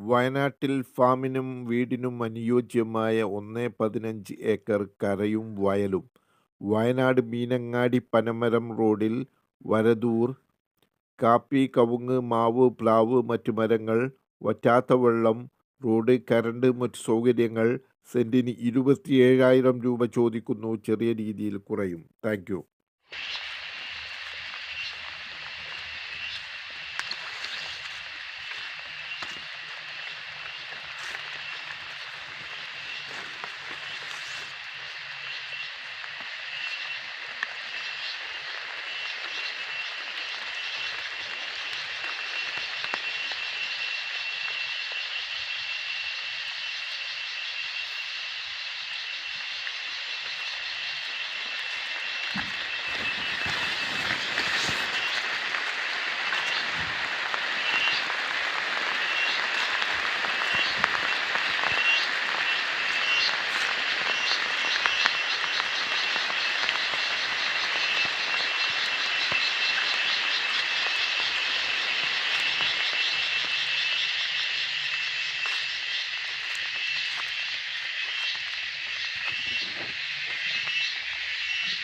വയനാട്ടിൽ ഫാമിനും വീടിനും അനുയോജ്യമായ ഒന്ന് പതിനഞ്ച് ഏക്കർ കരയും വയലും. വയനാട് മീനങ്ങാടി പനമരം റോഡിൽ വരദൂർ കാപ്പി കവുങ്ങ് മാവ് പ്ലാവ് മറ്റു മരങ്ങൾ വറ്റാത്ത വെള്ളം റോഡ് കരണ്ട് മറ്റു സൗകര്യങ്ങൾ സെന്റിന് ഇരുപത്തിയേഴായിരം രൂപ ചോദിക്കുന്നു. ചെറിയ രീതിയിൽ കുറയും. താങ്ക്